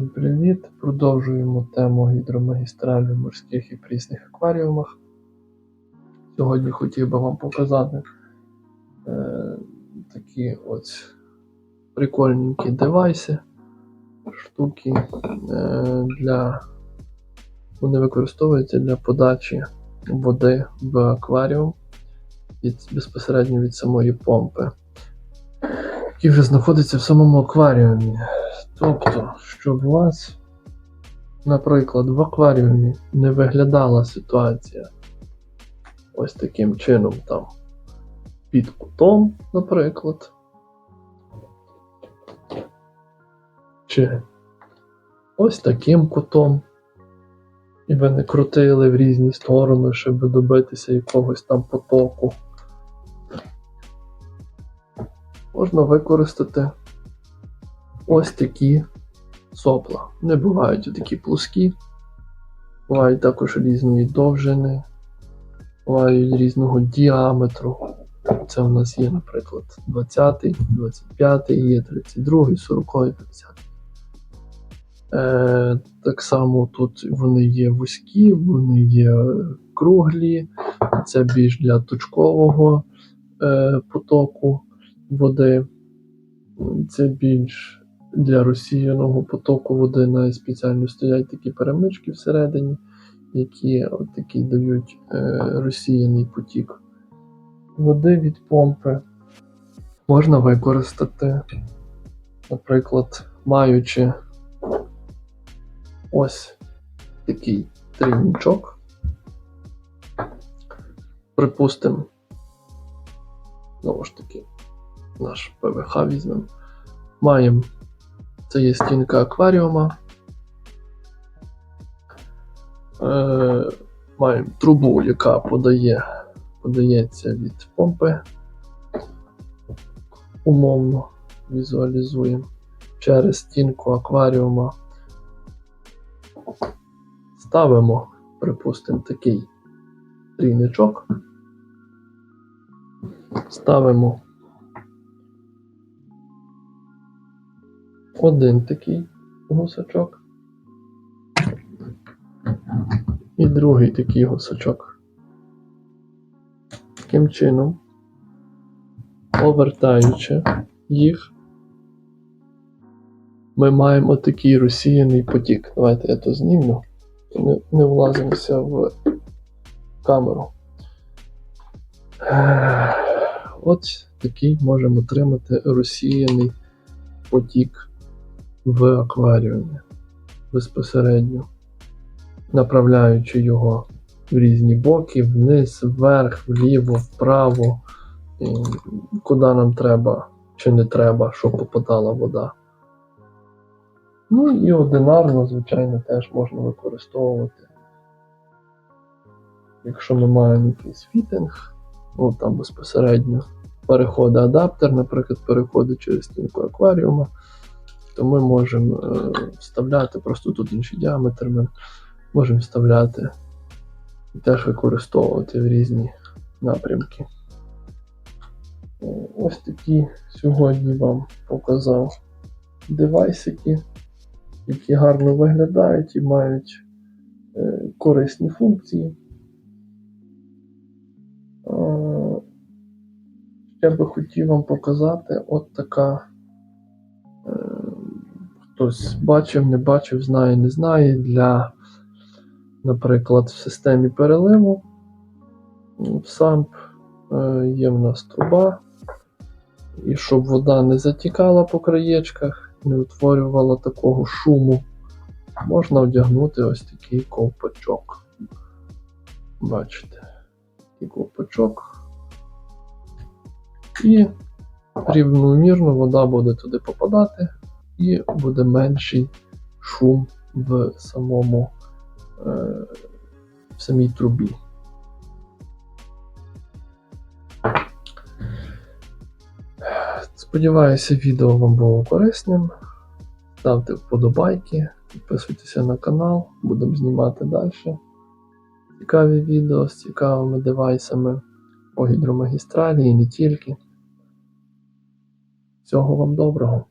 Всім привіт! Продовжуємо тему гідромагістралі в морських і прісних акваріумах. Сьогодні хотів би вам показати е, такі ось прикольненькі девайси, штуки е, для. Вони використовуються для подачі води в акваріум від, безпосередньо від самої помпи, який вже знаходиться в самому акваріумі. Тобто, щоб у вас, наприклад, в акваріумі не виглядала ситуація ось таким чином там під кутом, наприклад. Чи ось таким кутом. І ви не крутили в різні сторони, щоб добитися якогось там потоку. Можна використати ось такі сопла. Не бувають такі плоскі, бувають також різної довжини, бувають різного діаметру. Це у нас є, наприклад, 20, 25, є 32, 40, 50. Е, Так само тут вони є вузькі, вони є круглі, це більш для точкового е, потоку води. Це більш для розсіяного потоку води на спеціально стоять такі перемички всередині, які от такі дають е, розсіяний потік води від помпи. Можна використати, наприклад, маючи ось такий трійничок. Припустимо, знову ж таки, наш ПВХ візьмемо. Маємо це є стінка акваріума. Е, Маємо трубу, яка подає, подається від помпи. Умовно візуалізуємо через стінку акваріума. Ставимо, припустимо, такий трійничок. Ставимо один такий гусачок і другий такий гусачок. Таким чином, повертаючи їх, ми маємо отакий розсіяний потік. Давайте я то знімлю, не, не влазимося в камеру. От такий можемо отримати розсіяний потік в акваріумі безпосередньо, направляючи його в різні боки, вниз, вверх, вліво, вправо, куди нам треба чи не треба, щоб попадала вода. Ну і одинарно, звичайно, теж можна використовувати. Якщо ми маємо якийсь фітинг, ну там безпосередньо переходить адаптер, наприклад, переходить через стінку акваріума то ми можемо е, вставляти, просто тут інший діаметр ми можемо вставляти і теж використовувати в різні напрямки. Е, ось такі сьогодні вам показав девайсики, які гарно виглядають і мають е, корисні функції. Я би хотів вам показати от така Хтось бачив, не бачив, знає, не знає. Для, наприклад, в системі переливу в самп е, є в нас труба. І щоб вода не затікала по краєчках, не утворювала такого шуму, можна одягнути ось такий ковпачок. Бачите, такий ковпачок. І рівномірно вода буде туди попадати і буде менший шум в самому е, в самій трубі. Сподіваюся, відео вам було корисним. Ставте вподобайки, підписуйтеся на канал, будемо знімати далі. Цікаві відео з цікавими девайсами по гідромагістралі і не тільки. Всього вам доброго!